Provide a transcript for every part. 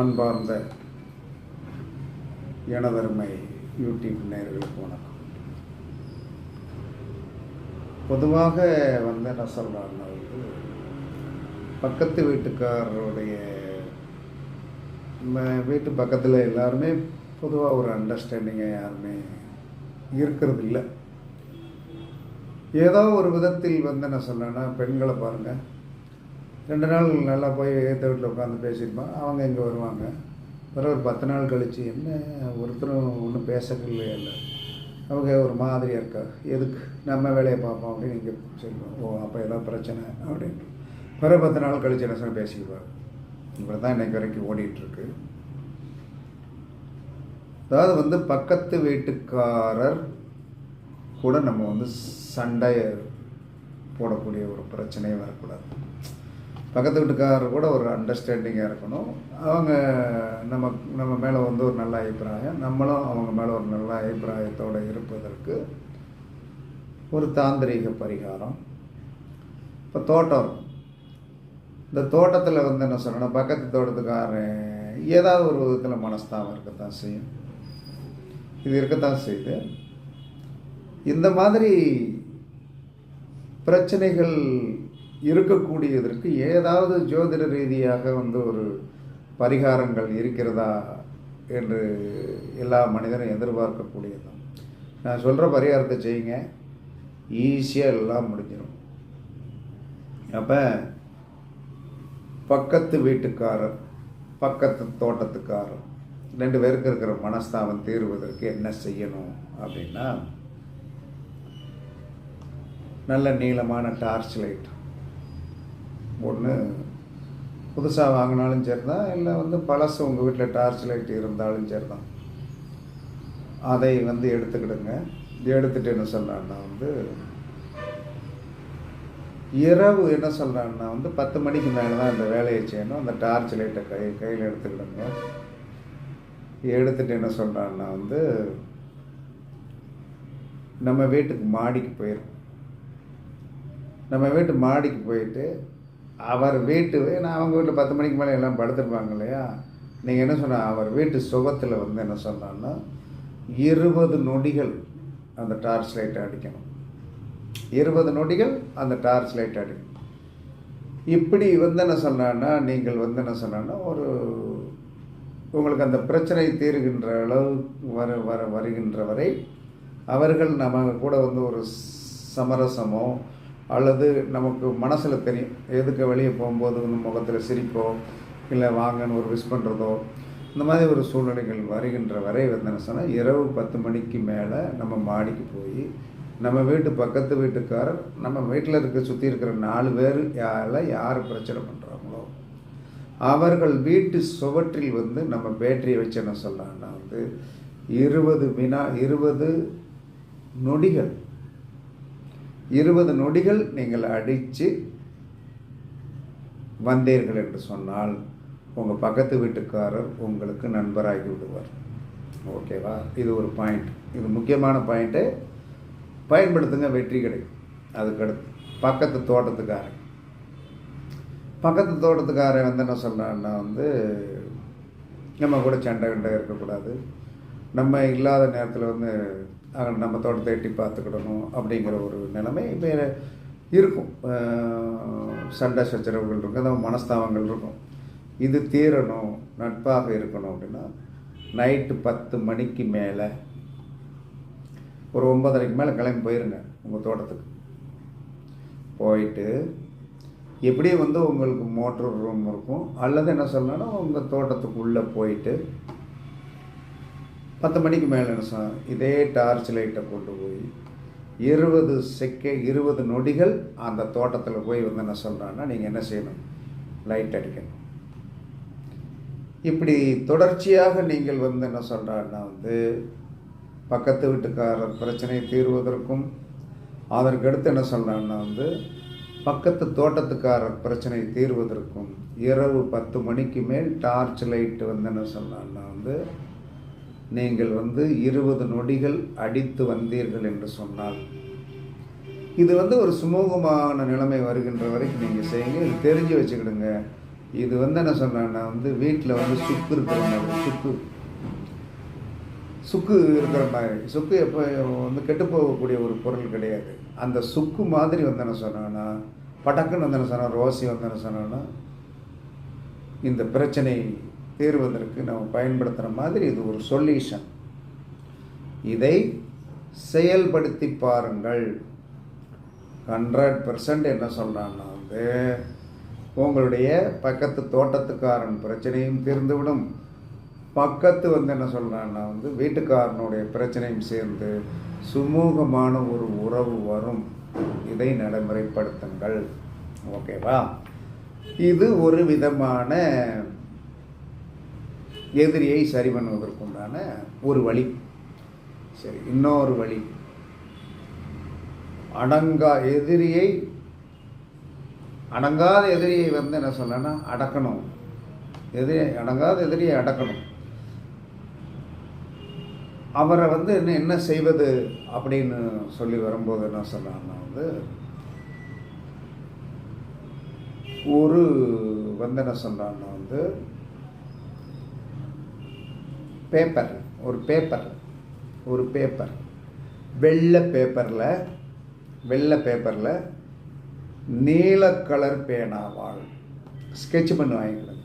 அன்பார்ந்த எனதருமை யூடியூப் நேர்களுக்கு வணக்கம். பொதுவாக வந்து என்ன சொல்கிறாங்கன்னா வந்து பக்கத்து வீட்டுக்காரருடைய நம்ம வீட்டு பக்கத்தில் எல்லாருமே பொதுவாக ஒரு அண்டர்ஸ்டாண்டிங்காக யாருமே இருக்கிறதில்ல. ஏதோ ஒரு விதத்தில் வந்து என்ன சொல்கிறேன்னா பெண்களை பாருங்கள் ரெண்டு நாள் நல்லா போய் ஏற்ற வீட்டில் உட்காந்து பேசியிருப்பான் அவங்க இங்கே வருவாங்க. வர ஒரு பத்து நாள் கழித்து என்ன ஒருத்தரும் ஒன்றும் பேசக்கலையே இல்லை அவங்க ஒரு மாதிரியாக இருக்கா எதுக்கு நம்ம வேலையை பார்ப்போம் அப்படின்னு இங்கே சொல்லுவோம் ஓ அப்போ ஏதோ பிரச்சனை அப்படின்னு. வர பத்து நாள் கழிச்சு என்ன சொன்ன பேசிக்குவார் இப்படி தான் இன்றைக்கு வரைக்கும் ஓடிட்டுருக்கு அதாவது வந்து பக்கத்து வீட்டுக்காரர் கூட நம்ம வந்து சண்டை போடக்கூடிய ஒரு பிரச்சனையே வரக்கூடாது. பக்கத்து வீட்டுக்காரர் கூட ஒரு அண்டர்ஸ்டாண்டிங்காக இருக்கணும். அவங்க நம்ம நம்ம மேலே வந்து ஒரு நல்ல அபிப்பிராயம். நம்மளும் அவங்க மேலே ஒரு நல்ல அபிப்பிராயத்தோடு இருப்பதற்கு ஒரு தாந்திரீக பரிகாரம். இப்போ தோட்டம். இந்த தோட்டத்தில் வந்து என்ன சொல்லணும்? பக்கத்து தோட்டத்துக்காரன் ஏதாவது ஒரு விதத்தில் மனஸ்தாபம் இருக்கத்தான் செய்யும். இது இருக்கத்தான் செய்யுது. இந்த மாதிரி பிரச்சனைகள் இருக்கக்கூடியதற்கு ஏதாவது ஜோதிட ரீதியாக வந்து ஒரு பரிகாரங்கள் இருக்கிறதா என்று எல்லா மனிதரும் எதிர்பார்க்கக்கூடியது நான் சொல்கிற பரிகாரத்தை செய்யுங்க. ஈஸியாக எல்லாம் முடிஞ்சிடும் அப்போ பக்கத்து வீட்டுக்காரர் பக்கத்து தோட்டத்துக்காரர் ரெண்டு பேருக்கு இருக்கிற மனஸ்தாபம் தீர்வதற்கு என்ன செய்யணும் அப்படின்னா நல்ல நீளமான டார்ச் லைட் ஒன்று புதுசாக வாங்கினாலும் சரி தான் இல்லை வந்து பழசு உங்கள் வீட்டில் டார்ச் லைட் இருந்தாலும் சரி தான் அதை வந்து எடுத்துக்கிடுங்க. எடுத்துகிட்டு என்ன சொல்கிறான்னா வந்து இரவு என்ன சொல்கிறான்னா வந்து பத்து மணிக்கு மேலே தான் இந்த வேலையை செய்யணும். அந்த டார்ச் லைட்டை கை கையில் எடுத்துக்கிடுங்க. எடுத்துட்டு என்ன சொல்கிறான்னா வந்து நம்ம வீட்டுக்கு மாடிக்கு போயிடும் நம்ம வீட்டு மாடிக்கு போயிட்டு அவர் வீட்டு ஏன்னா அவங்க வீட்டில் பத்து மணிக்கு மேலே எல்லாம் படுத்துருப்பாங்க இல்லையா? நீங்கள் என்ன சொன்ன அவர் வீட்டு சுகத்தில் வந்து என்ன சொன்னான்னா இருபது நொடிகள் அந்த டார்ச் லைட்டை அடிக்கணும். இருபது நொடிகள் அந்த டார்ச் லைட் அடிக்கணும். இப்படி வந்து என்ன சொன்னான்னா நீங்கள் வந்து என்ன சொன்னான்னா ஒரு உங்களுக்கு அந்த பிரச்சனை தீர்கின்ற அளவு வர வர வருகின்ற வரை அவர்கள் நம்ம கூட வந்து ஒரு சமரசமோ அல்லது நமக்கு மனசில் தெரியும். எதுக்கு வெளியே போகும்போது வந்து முகத்தில் சிரிப்போ இல்லை வாங்கன்னு ஒரு விஷ் பண்ணுறதோ இந்த மாதிரி ஒரு சூழ்நிலைகள் வருகின்ற வரை வந்து என்ன சொன்னால் இரவு பத்து மணிக்கு மேலே நம்ம மாடிக்கு போய் நம்ம வீட்டு பக்கத்து வீட்டுக்காரர் நம்ம வீட்டில் இருக்க சுற்றி இருக்கிற நாலு பேர் யாரில் யார் பிரச்சனை பண்ணுறாங்களோ அவர்கள் வீட்டு சுவற்றில் வந்து நம்ம பேட்டரியை வச்சு என்ன சொல்லலாம்னா வந்து இருபது வினா இருபது நொடிகள் இருபது நொடிகள் நீங்கள் அடித்து வந்தீர்கள் என்று சொன்னால் உங்கள் பக்கத்து வீட்டுக்காரர் உங்களுக்கு நண்பராகி விடுவார். ஓகேவா இது ஒரு பாயிண்ட் இது முக்கியமான பாயிண்ட்டு பயன்படுத்துங்க வெற்றி கிடைக்கும். அதுக்கடுத்து பக்கத்து தோட்டத்துக்காரன் பக்கத்து தோட்டத்துக்காரன் வந்து என்ன சொல்கிறான்னா வந்து நம்ம கூட சண்டை கண்டை இருக்கக்கூடாது. நம்ம இல்லாத நேரத்தில் வந்து நம்ம தோட்டத்தை எட்டி பார்த்துக்கிடணும் அப்படிங்கிற ஒரு நிலைமை இப்போ இருக்கும். சண்டை சச்சரவுகள் இருக்கும். அதாவது மனஸ்தாபங்கள் இருக்கும். இது தீரணும் நட்பாக இருக்கணும் அப்படின்னா நைட்டு பத்து மணிக்கு மேலே ஒரு ஒன்பதரைக்கு மேலே கிளம்பி போயிருங்க உங்கள் தோட்டத்துக்கு. போயிட்டு எப்படியும் வந்து உங்களுக்கு மோட்ரு ரூம் இருக்கும். அல்லது என்ன சொல்லணும்னா உங்கள் தோட்டத்துக்குள்ளே போயிட்டு பத்து மணிக்கு மேலே என்ன இதே டார்ச் லைட்டை கொண்டு போய் இருபது செக்க இருபது நொடிகள் அந்த தோட்டத்தில் போய் வந்து என்ன சொல்கிறான்னா நீங்கள் என்ன செய்யணும்? லைட் அடிக்கணும். இப்படி தொடர்ச்சியாக நீங்கள் வந்து என்ன சொல்கிறான்னா வந்து பக்கத்து வீட்டுக்காரர் பிரச்சனையை தீர்வதற்கும் அதற்கடுத்து என்ன சொல்கிறான்னா வந்து பக்கத்து தோட்டத்துக்காரர் பிரச்சனை தீர்வதற்கும் இரவு பத்து மணிக்கு மேல் டார்ச் லைட் வந்து என்ன சொல்கிறான்னா வந்து நீங்கள் வந்து இருபது நொடிகள் அடித்து வந்தீர்கள் என்று சொன்னால் இது வந்து ஒரு சுமூகமான நிலைமை வருகின்ற வரைக்கும் நீங்கள் செய்யுங்க. இது தெரிஞ்சு வச்சுக்கிடுங்க. இது வந்து என்ன சொன்னேன்னா வந்து வீட்டில் வந்து சுக்கு இருக்கிற மாதிரி சுக்கு. சுக்கு இருக்கிற மாதிரி. சுக்கு எப்போ வந்து கெட்டு போகக்கூடிய ஒரு பொருள் கிடையாது. அந்த சுக்கு மாதிரி வந்து என்ன சொன்னான்னா படக்குன்னு வந்து என்ன சொன்னால் ரோசி வந்து என்ன சொன்னான்னா இந்த பிரச்சனை தீர்வதற்கு நம்ம பயன்படுத்துகிற மாதிரி இது ஒரு சொல்யூஷன் இதை செயல்படுத்தி பாருங்கள். ஹண்ட்ரட் பர்சன்ட் என்ன சொல்கிறான்னா வந்து உங்களுடைய பக்கத்து தோட்டத்துக்காரன் பிரச்சனையும் தீர்ந்துவிடும். பக்கத்து வந்து என்ன சொல்கிறான்னா வந்து வீட்டுக்காரனுடைய பிரச்சனையும் சேர்ந்து சுமூகமான ஒரு உறவு வரும். இதை நடைமுறைப்படுத்துங்கள். ஓகேவா இது ஒரு விதமான எதிரியை சரி பண்ணுவதற்குண்டான ஒரு வழி. சரி இன்னொரு வழி. அடங்கா எதிரியை அடங்காத எதிரியை வந்து என்ன சொல்லனா அடக்கணும். எதிரியை அடங்காத எதிரியை அடக்கணும். அவரை வந்து என்ன என்ன செய்வது அப்படின்னு சொல்லி வரும்போது என்ன சொன்னாங்கன்னா வந்து ஒரு வந்து என்ன சொல்கிறாங்கன்னா வந்து பேப்பர் ஒரு பேப்பர் ஒரு பேப்பர் வெள்ளை பேப்பரில் வெள்ளை பேப்பரில் நீல கலர் பேனாவால் ஸ்கெட்ச் பண்ணி வாங்கிக்கலாம்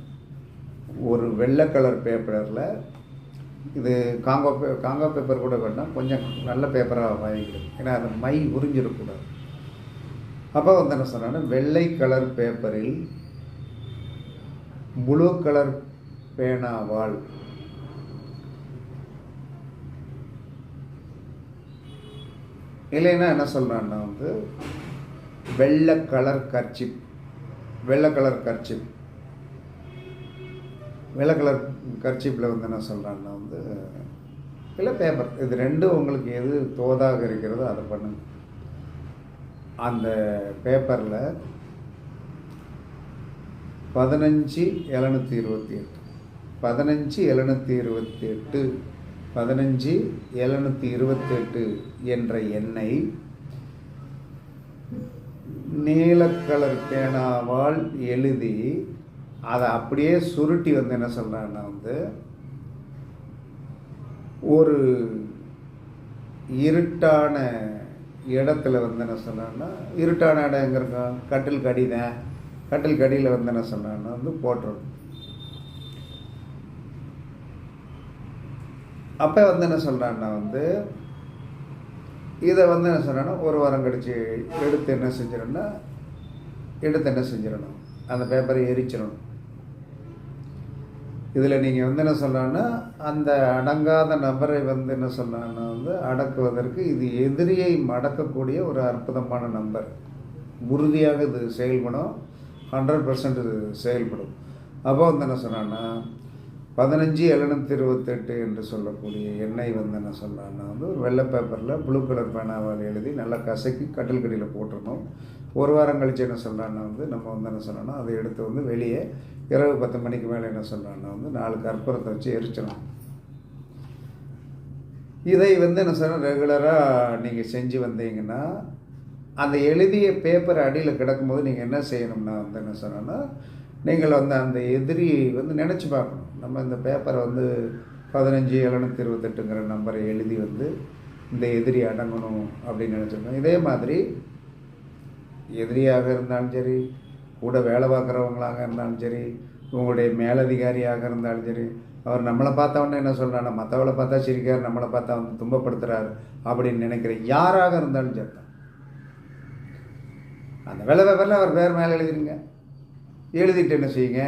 ஒரு வெள்ளை கலர் பேப்பரில் இது காங்கோ பே காங்கோ பேப்பர் கூட வேண்டாம் கொஞ்சம் நல்ல பேப்பராக வாங்கிக்கணும் ஏன்னா அது மை உறிஞ்சிடக்கூடாது. அப்போ வந்து என்ன சொன்னேன்னா வெள்ளை கலர் பேப்பரில் ப்ளூ கலர் பேனாவால் இல்லைன்னா என்ன சொல்கிறான்னா வந்து வெள்ளை கலர் கர்ச்சிப் வெள்ளை கலர் கர்ச்சிப். வெள்ளை கலர் கர்ச்சிப்பில் வந்து என்ன சொல்கிறான்னா வந்து இல்லை பேப்பர் இது ரெண்டும் உங்களுக்கு எது தோதாக இருக்கிறதோ அதை பண்ணுங்க. அந்த பேப்பரில் பதினஞ்சு எழுநூற்றி இருபத்தி எட்டு. பதினஞ்சு எழுநூற்றி இருபத்தி எட்டு பதினஞ்சு எழுநூற்றி இருபத்தெட்டு என்ற எண்ணை நீலக்கலர் பேனாவால் எழுதி அதை அப்படியே சுருட்டி வந்து என்ன சொல்கிறேன்னா வந்து ஒரு இருட்டான இடத்துல வந்து என்ன சொன்னான்னா இருட்டான இடம் எங்கே இருக்கும் கட்டில் கடிதான். கட்டில் கடியில் வந்து என்ன சொன்னான்னா வந்து போட்டுரும் அப்போ வந்து என்ன சொல்கிறான்னா வந்து இதை வந்து என்ன சொல்கிறேன்னா ஒரு வாரம் கழித்து எடுத்து என்ன செஞ்சிடணும்னா எடுத்து என்ன செஞ்சிடணும். அந்த பேப்பரை எரிச்சிடணும். இதில் நீங்கள் வந்து என்ன சொல்லலான்னா அந்த அடங்காத நபரை வந்து என்ன சொன்னாங்கன்னா வந்து அடக்குவதற்கு இது எதிரியை மடக்கக்கூடிய ஒரு அற்புதமான நம்பர் உறுதியாக இது செயல்படும். ஹண்ட்ரட் பர்சன்ட் இது செயல்படும். அப்போ வந்து என்ன சொன்னான்னா பதினஞ்சு எழுநூற்றி இருபத்தெட்டு என்று சொல்லக்கூடிய எண்ணெய் வந்து என்ன சொன்னான்னா வந்து ஒரு வெள்ளை பேப்பரில் ப்ளூ கலர் பேனாவால் எழுதி நல்லா கசக்கி கட்டில் கடியில் போட்டுருணும் ஒரு வாரம் கழித்து என்ன சொல்கிறான்னா வந்து நம்ம வந்து என்ன சொன்னோன்னா அதை எடுத்து வந்து வெளியே இரவு பத்து மணிக்கு மேலே என்ன சொல்கிறான்னா வந்து நாலு கற்பூரத்தை வச்சு எரிச்சிடணும். இதை வந்து என்ன சொன்னால் ரெகுலராக நீங்கள் செஞ்சு வந்தீங்கன்னா அந்த எழுதிய பேப்பர் அடியில் கிடக்கும்போது நீங்கள் என்ன செய்யணும்னா வந்து என்ன சொன்னோன்னா நீங்கள் வந்து அந்த எதிரியை வந்து நினச்சி பார்க்கணும். நம்ம இந்த பேப்பரை வந்து பதினஞ்சு எழுநூற்றி இருபத்தெட்டுங்கிற நம்பரை எழுதி வந்து இந்த எதிரி அடங்கணும் அப்படின்னு நினச்சிருக்கோம். இதே மாதிரி எதிரியாக இருந்தாலும் சரி கூட வேலை பார்க்குறவங்களாக இருந்தாலும் சரி உங்களுடைய மேலதிகாரியாக இருந்தாலும் சரி அவர் நம்மளை பார்த்தவொடனே என்ன சொல்கிறாங்க மற்றவளை பார்த்தா சிரிக்கார் நம்மளை பார்த்தா வந்து துன்பப்படுத்துகிறார் அப்படின்னு நினைக்கிற யாராக இருந்தாலும் சரி அந்த வேலை பேப்பரில் அவர் பேர் மேலே எழுதிருங்க. எழுதிட்டு என்ன செய்யுங்க?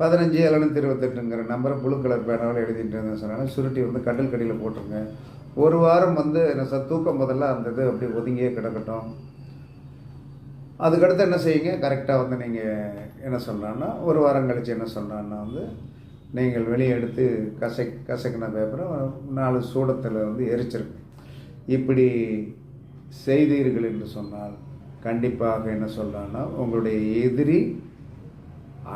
பதினஞ்சு எழுநூற்றி இருபத்தெட்டுங்கிற நம்பரை ப்ளூ கலர் பேனாவில் எழுதிட்டு சொன்னாங்க? சுருட்டி வந்து கடல் கடியில் போட்டுருங்க. ஒரு வாரம் வந்து என்ன சார் தூக்கம் முதல்ல அந்த இது அப்படியே ஒதுங்கியே கிடக்கட்டும். அதுக்கடுத்து என்ன செய்யுங்க? கரெக்டாக வந்து நீங்கள் என்ன சொல்கிறான்னா ஒரு வாரம் கழித்து என்ன சொல்கிறான்னா வந்து நீங்கள் வெளியே எடுத்து கசை கசக்கின பேப்பரை நாலு சூடத்தில் வந்து எரிச்சிருக்கு இப்படி செய்தீர்கள் என்று சொன்னால் கண்டிப்பாக என்ன சொல்கிறான்னா உங்களுடைய எதிரி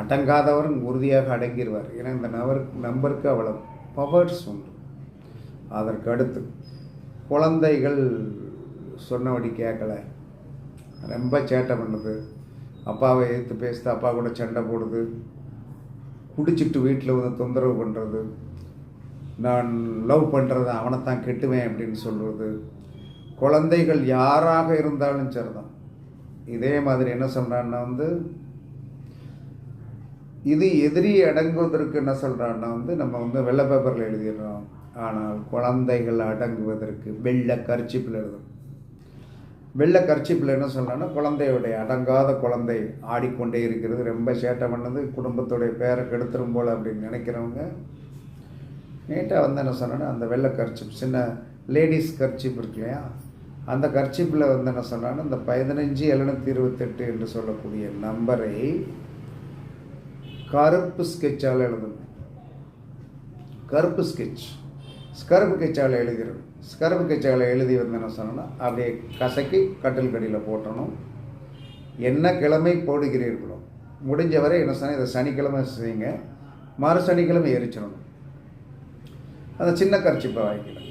அடங்காதவர் உறுதியாக அடங்கிடுவார் ஏன்னா இந்த நபர் நம்பருக்கு அவ்வளோ பவர்ஸ் உண்டு. அதற்கு அடுத்து குழந்தைகள் சொன்னபடி கேட்கல. ரொம்ப சேட்டை பண்ணுது. அப்பாவை எதிர்த்து பேசுது அப்பா கூட சண்டை போடுது. குடிச்சிட்டு வீட்டில் வந்து தொந்தரவு பண்ணுறது நான் லவ் பண்ணுறது அவனைத்தான் கெட்டுவேன் அப்படின்னு சொல்கிறது குழந்தைகள் யாராக இருந்தாலும் சரிதான். இதே மாதிரி என்ன சொல்கிறான்னா வந்து இது எதிரி அடங்குவதற்கு என்ன சொல்கிறான்னா வந்து நம்ம வந்து வெள்ளை பேப்பரில் எழுதிடுறோம். ஆனால் குழந்தைகள் அடங்குவதற்கு வெள்ளை கர்ச்சிப்பில் எழுதணும் வெள்ளை கர்ச்சிப்பில் என்ன சொல்கிறான்னா குழந்தையுடைய அடங்காத குழந்தை ஆடிக்கொண்டே இருக்கிறது. ரொம்ப சேட்டை பண்ணது குடும்பத்துடைய பேரை கெடுத்துரும் போல் அப்படின்னு நினைக்கிறவங்க. நீட்டாக வந்து என்ன சொன்னேன்னா அந்த வெள்ளை கர்ச்சிப் சின்ன லேடிஸ் கர்ச்சிப் இருக்கு இல்லையா? அந்த கர்ச்சிப்பில் வந்து என்ன சொன்னான்னா இந்த பதினஞ்சு எழுநூற்றி இருபத்தெட்டு என்று சொல்லக்கூடிய நம்பரை கருப்பு ஸ்கெட்சால் எழுதணும் கருப்பு ஸ்கெட்ச் கருப்பு ஸ்கெட்சால் எழுதிடும் கருப்பு ஸ்கெட்சால் எழுதி வந்து என்ன சொன்னோன்னா அப்படியே கசக்கி கட்டில் கடியில் போட்டணும். என்ன கிழமை போடுகிறீர்களோ முடிஞ்ச வரை என்ன சொன்னால் இதை சனிக்கிழமை செய்யுங்க. மறு சனிக்கிழமை எரிச்சிடணும். அந்த சின்ன கர்ச்சிப்பை வாங்கிக்கலாம்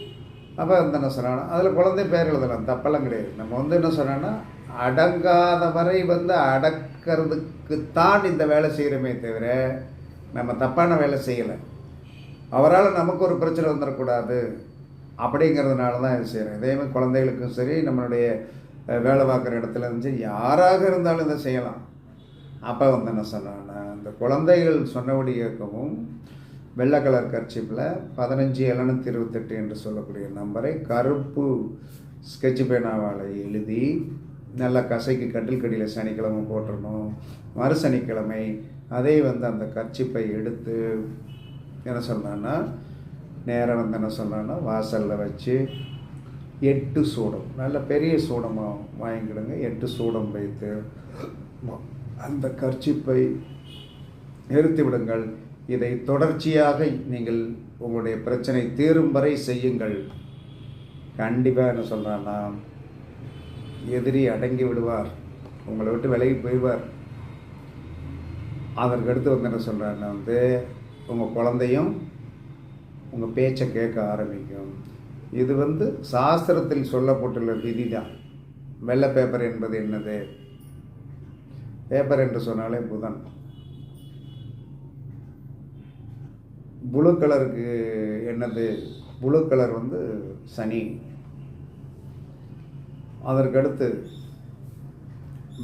அப்போ வந்து என்ன சொன்னாங்கன்னா அதில் குழந்தை பேர் எழுதலாம் தப்பெல்லாம் கிடையாது. நம்ம வந்து என்ன சொன்னோன்னா அடங்காத வரை வந்து அடக்கிறதுக்குத்தான் இந்த வேலை செய்கிறோமே தவிர நம்ம தப்பான வேலை செய்யலை. அவரால் நமக்கு ஒரு பிரச்சனை வந்துடக்கூடாது அப்படிங்கிறதுனால தான் இது செய்கிறோம் இதேமாதிரி குழந்தைகளுக்கும் சரி நம்மளுடைய வேலை பார்க்குற இடத்துல இருந்து யாராக இருந்தாலும் இதை செய்யலாம். அப்போ வந்து என்ன சொன்னான்னா அந்த குழந்தைகள் சொன்னபடி இருக்கவும் வெள்ளை கலர் கர்ச்சிப்பில் பதினஞ்சு எழுநூற்றி இருபத்தெட்டு என்று சொல்லக்கூடிய நம்பரை கருப்பு ஸ்கெட்ச் பேனாவால் எழுதி நல்லா கசைக்கு கட்டில் கடியில் சனிக்கிழமை போட்டுறணும். மறு சனிக்கிழமை அதே வந்து அந்த கர்ச்சிப்பை எடுத்து என்ன சொல்கிறான்னா நேரம் வந்து என்ன சொல்கிறான்னா வாசலில் வச்சு எட்டு சூடம் நல்ல பெரிய சூடமாக வாங்கிக்கிடுங்க. எட்டு சூடம் வைத்து அந்த கர்ச்சிப்பை நிறுத்திவிடுங்கள் இதை தொடர்ச்சியாக நீங்கள் உங்களுடைய பிரச்சனை தீரும் வரை செய்யுங்கள். கண்டிப்பாக என்ன சொல்கிறான்னா எதிரி அடங்கி விடுவார். உங்களை விட்டு விலகி போயிடுவார் அதற்கு அடுத்து வந்து என்ன சொல்கிறாருன்னா வந்து உங்கள் குழந்தையும் உங்கள் பேச்சை கேட்க ஆரம்பிக்கும். இது வந்து சாஸ்திரத்தில் சொல்லப்பட்டுள்ள விதி தான் வெள்ளை பேப்பர் என்பது என்னது? பேப்பர் என்று சொன்னாலே புதன். ப்ளூ கலருக்கு என்னது? ப்ளூ கலர் வந்து சனி. அதற்கடுத்து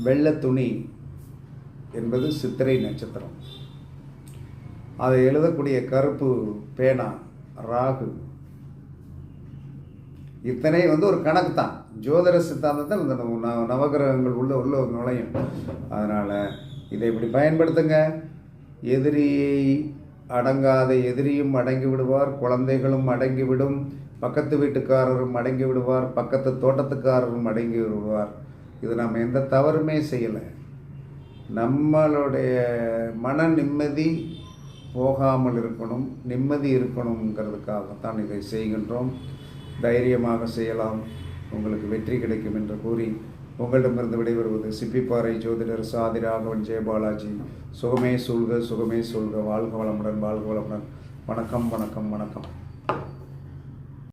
வெள்ளை துணி என்பது சித்திரை நட்சத்திரம். அதை எழுதக்கூடிய கருப்பு பேனா ராகு. இத்தனை வந்து ஒரு கணக்கு தான் ஜோதிட சித்தாந்தத்தில் இந்த நவகிரகங்கள் உள்ள உள்ள நுழையும். அதனால் இதை இப்படி பயன்படுத்துங்க. எதிரியை அடங்காத எதிரியும் அடங்கி விடுவார் குழந்தைகளும் அடங்கிவிடும் பக்கத்து வீட்டுக்காரரும் அடங்கி விடுவார் பக்கத்து தோட்டத்துக்காரரும் அடங்கி விடுவார். இது நம்ம எந்த தவறுமே செய்யலை. நம்மளுடைய மன நிம்மதி போகாமல் இருக்கணும் நிம்மதி இருக்கணுங்கிறதுக்காகத்தான் இதை செய்கின்றோம். தைரியமாக செய்யலாம். உங்களுக்கு வெற்றி கிடைக்கும் என்று கூறி உங்களிடமிருந்து விடைபெறுவது சிப்பிப்பாறை ஜோதிடர் சாதி ராகவன் ஜெயபாலாஜி சுகமே சொல்க சுகமே சொல்க வாழ்க வளமுடன் வாழ்க வளமுடன். வணக்கம் வணக்கம் வணக்கம்.